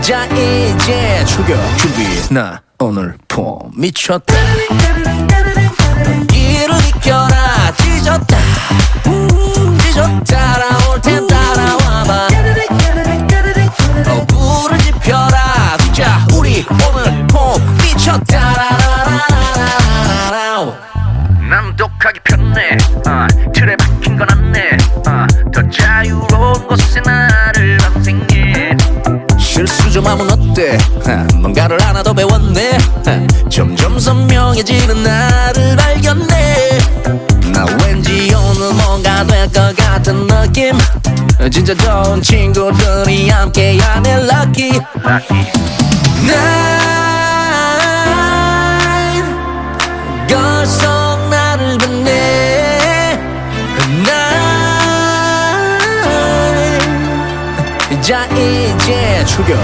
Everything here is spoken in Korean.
자 이제 출격 준비. 나 오늘 폼 미쳤다. 길을 이겨라. 찢었다. 찢었다. 따라올 땐 따라와봐. 어, 불을 지펴라. 자 우리 오늘 폼 미쳤다. 라라라라라라라. 난 독하기 편해 어, 틀에 박힌 건 안내 어, 더 자유로운 곳에 방생해 하면 어때? 하, 뭔가를 하나 더 배웠네. 하, 점점 선명해지는 나를 발견해. 나 왠지 오늘 뭔가 될 것 같은 느낌. 진짜 좋은 친구들이 함께하면 lucky. 난 걸속 나를 빛내 난 자 이제 출격